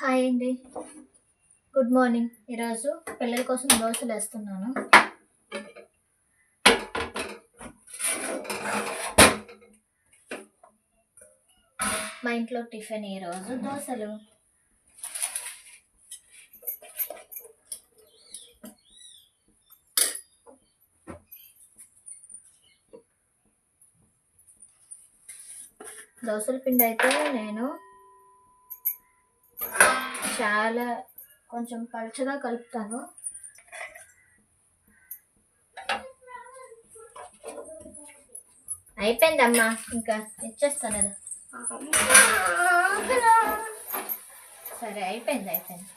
Hi అండి. Good morning ఈరోజు పిల్లల కోసం దోశలు వేస్తున్నాను. మా ఇంట్లో టిఫిన్ ఈరోజు దోశలు. దోశల పిండి అయితే నేను చాలా కొంచెం పలుచగా కలుపుతాను. అయిపోయిందమ్మా ఇంకా ఇచ్చేస్తాను కదా. సరే అయిపోయింది అయిపోయింది.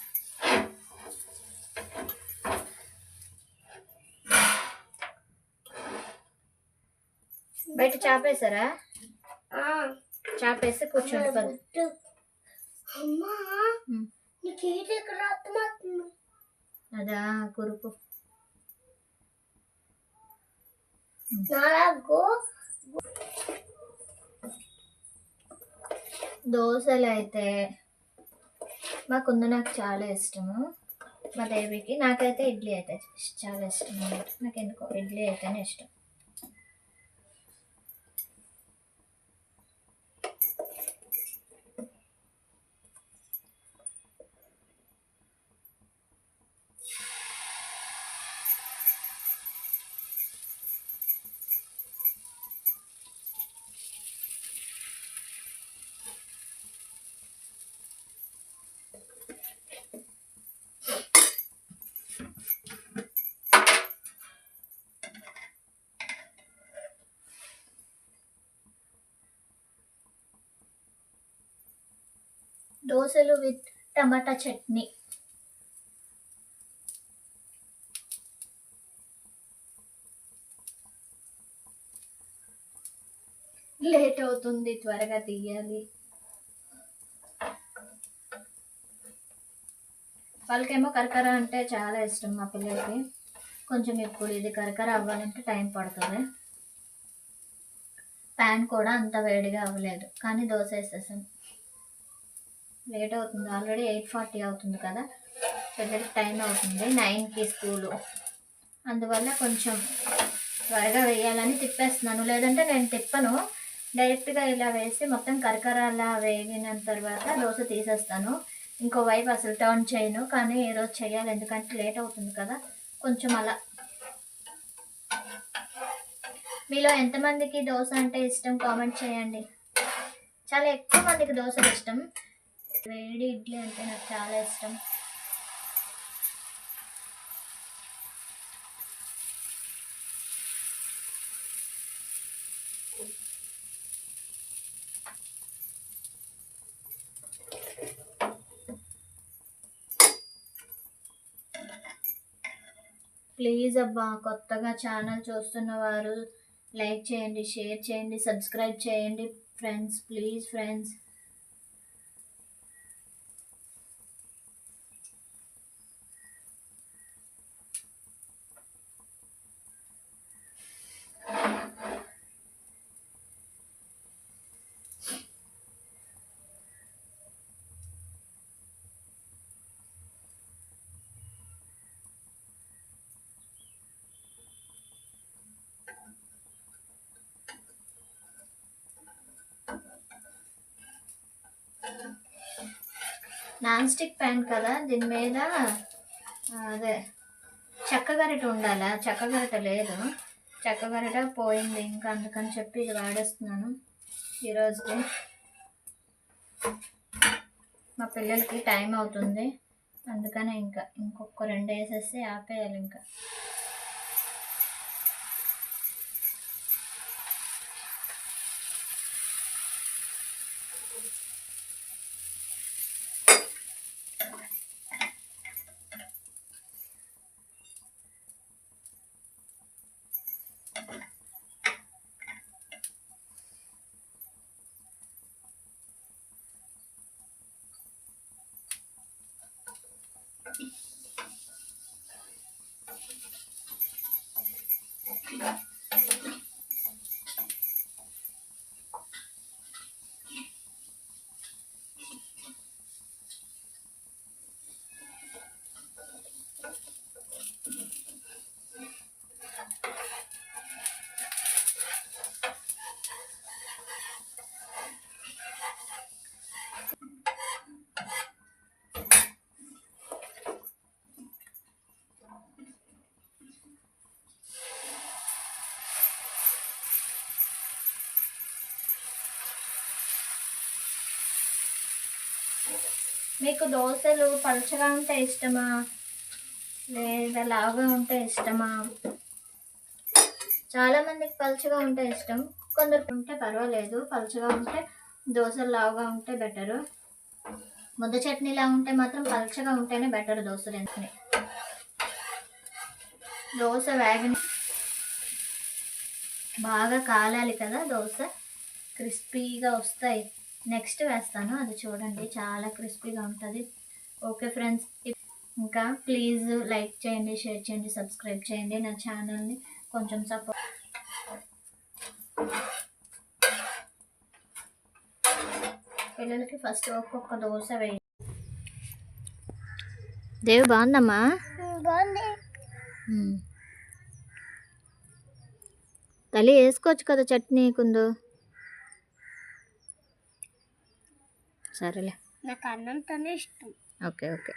బయట చాపేశారా? చాపేసి కూర్చోండి అమ్మా అదా కురుపు. దోశలు అయితే మా కుందు నాకు చాలా ఇష్టము. మా దేవికి నాకైతే ఇడ్లీ అయితే చాలా ఇష్టం. నాకు ఎందుకో ఇడ్లీ అయితేనే ఇష్టం. దోశలు విత్ టమాటా చట్నీ. లేట్ అవుతుంది త్వరగా తీయాలి. వాళ్ళకేమో కరకర అంటే చాలా ఇష్టం మా పిల్లలకి. కొంచెం ఇప్పుడు ఇది కరకర అవ్వాలంటే టైం పడుతుంది. ప్యాన్ కూడా అంత వేడిగా అవ్వలేదు కానీ దోశ వేసేసాను. లేట్ అవుతుంది. ఆల్రెడీ ఎయిట్ ఫార్టీ అవుతుంది కదా. పిల్లలకి టైం అవుతుంది. నైన్కి స్కూలు. అందువల్ల కొంచెం త్వరగా వేయాలని తిప్పేస్తున్నాను. లేదంటే నేను తిప్పను. డైరెక్ట్గా ఇలా వేసి మొత్తం కరకరలా వేగిన తర్వాత దోశ తీసేస్తాను. ఇంకో వైపు అసలు టర్న్ చేయను. కానీ ఈరోజు చేయాలి. ఎందుకంటే లేట్ అవుతుంది కదా. కొంచెం అలా. మీలో ఎంతమందికి దోశ అంటే ఇష్టం? కామెంట్ చేయండి. చాలా ఎక్కువ మందికి దోశలు ఇష్టం. వేడి ఇడ్లీ అంటే నాకు చాలా ఇష్టం. ప్లీజ్ అబ్బా కొత్తగా ఛానల్ చూస్తున్న వారు లైక్ చేయండి షేర్ చేయండి సబ్స్క్రైబ్ చేయండి friends please friends. Non stick pan కదా దీని మీద అదే చెక్క గరిట ఉండాలా? చెక్క గరిట లేదు. చెక్క గరిట పోయింది ఇంకా అందుకని చెప్పి ఇది వాడేస్తున్నాను ఈరోజుకి. మా పిల్లలకి టైం అవుతుంది అందుకనే ఇంకా ఇంకొక రెండు వేసేసి ఆపేయాలి ఇంకా. మీకు దోశలు పలుచగా ఉంటే ఇష్టమా? లేదా లావుగా ఉంటే ఇష్టమా? చాలా మందికి పలుచగా ఉంటే ఇష్టం. కొందరు ఉంటే పర్వాలేదు. పలుచగా ఉంటే దోశలు లావుగా ఉంటే బెటరు. ముద్ద చట్నీలా ఉంటే మాత్రం పలుచగా ఉంటేనే బెటర్ దోశలు ఎందుకని. దోశ వేగని బాగా కాలాలి కదా దోశ. క్రిస్పీగా వస్తాయి. నెక్స్ట్ వేస్తాను. అది చూడండి చాలా క్రిస్పీగా ఉంటుంది. ఓకే ఫ్రెండ్స్ ఇంకా ప్లీజ్ లైక్ చేయండి షేర్ చేయండి సబ్స్క్రైబ్ చేయండి నా ఛానల్ని. కొంచెం సపోర్ట్. పిల్లలకి ఫస్ట్ ఒక్కొక్క దోశ వేయండి దేవి బాగుందమ్మా? బాగుంది. తల్లి వేసుకోవచ్చు కదా చట్నీ కుందు? సరేలే నాకు అన్నంతోనే ఇష్టం ఓకే ఓకే